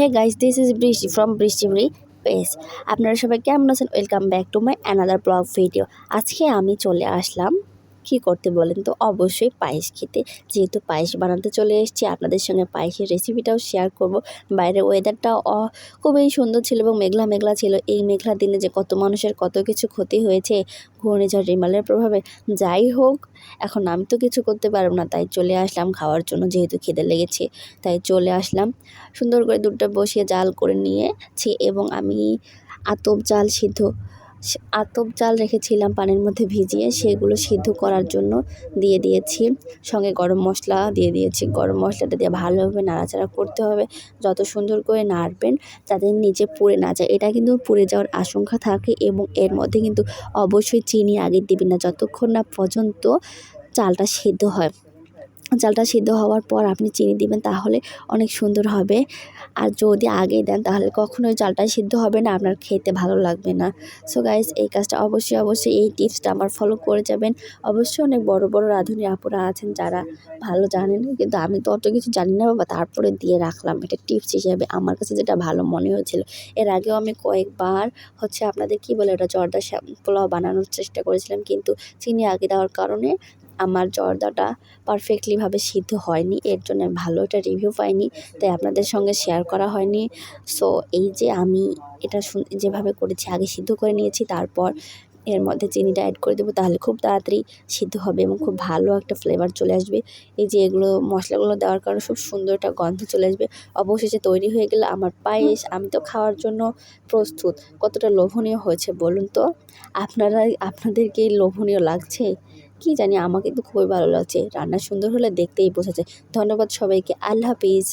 Hey guys this is Brishti from বৃষ্টিবরি পেস আপনারা সবাই কেমন আছেন? Welcome back to my another blog video আজকে আমি চলে আসলাম কি করতে বলেন? তো অবশ্যই পায়েস খেতে। যেহেতু পায়েস বানাতে চলে এসেছি, আপনাদের সঙ্গে পায়েসের রেসিপিটাও শেয়ার করব। বাইরের ওয়েদারটাও অ- খুবই সুন্দর ছিল এবং মেঘলা মেঘলা ছিল। এই মেঘলা দিনে যে কত মানুষের কত কিছু ক্ষতি হয়েছে, ঘূর্ণিঝড়, রিমালের প্রভাবে, যাই হোক, এখন আমি তো কিছু করতে পারব না। তাই চলে আসলাম খাওয়ার জন্য, যেহেতু খিদে লেগেছে। তাই চলে আসলাম। সুন্দর করে দুধটা বসিয়ে জাল করে নিয়েছি এবং আমি আতপ জাল সিদ্ধ আতপ জাল রেখেছিলাম পানির মধ্যে ভিজিয়ে, সেগুলো সিদ্ধ করার জন্য দিয়ে দিয়েছি। সঙ্গে গরম মশলা দিয়ে দিয়েছি। গরম মশলাটা দিয়ে ভালোভাবে নাড়াচাড়া করতে হবে। যত সুন্দর করে নাড়বেন, যাতে নিচে পুড়ে না যায়। এটা কিন্তু পুড়ে যাওয়ার আশঙ্কা থাকে এবং এর মধ্যে কিন্তু অবশ্যই চিনি আগে দিবেন না। যতক্ষণ না পর্যন্ত চালটা সিদ্ধ হয়। চালটা সিদ্ধ হওয়ার পর আপনি চিনি দিবেন, তাহলে অনেক সুন্দর হবে। আর যদি আগে দেন, তাহলে কখনোই চালটা সিদ্ধ হবে না, আপনার খেতে ভালো লাগবে না। সো গাইস এই কাজটা অবশ্যই অবশ্যই, এই টিপসটা আমার ফলো করে যাবেন। অবশ্যই অনেক বড় বড় রাঁধুনি আপুরা আছেন, যারা ভালো জানেন, কিন্তু আমি তো অত কিছু জানি না বাবা, তারপরে দিয়ে রাখলাম। এটা টিপস হিসেবে আমার কাছে যেটা ভালো মনে হয়েছিল। এর আগেও আমি কয়েকবার হচ্ছে আপনাদের কি বলে, ওটা জর্দা পোলাও বানানোর চেষ্টা করেছিলাম, কিন্তু চিনি আগে দেওয়ার কারণে আমার জর্দাটা পারফেক্টলিভাবে সিদ্ধ হয়নি, এর জন্য ভালো একটা রিভিউ পাইনি, তাই আপনাদের সঙ্গে শেয়ার করা হয়নি। সো এই যে আমি এটা যেভাবে করেছি, আগে সিদ্ধ করে নিয়েছি, তারপর এর মধ্যে চিনিটা অ্যাড করে দেবো, তাহলে খুব তাড়াতাড়ি সিদ্ধ হবে এবং খুব ভালো একটা ফ্লেভার চলে আসবে। এই যে এগুলো, মশলাগুলো দেওয়ার কারণে খুব সুন্দর একটা গন্ধ চলে আসবে। অবশেষে তৈরি হয়ে গেলে আমার পায়েস, আমি তো খাওয়ার জন্য প্রস্তুত। কতটা লোভনীয় হয়েছে বলুন তো? আপনারা আপনাদেরকে লোভনীয় লাগছে? কি জানি, আমাকে তো খুবই ভালো লাগছে। রান্না সুন্দর হলে দেখতেই বোঝা যায়। ধন্যবাদ সবাইকে। আল্লাহ হাফিজ।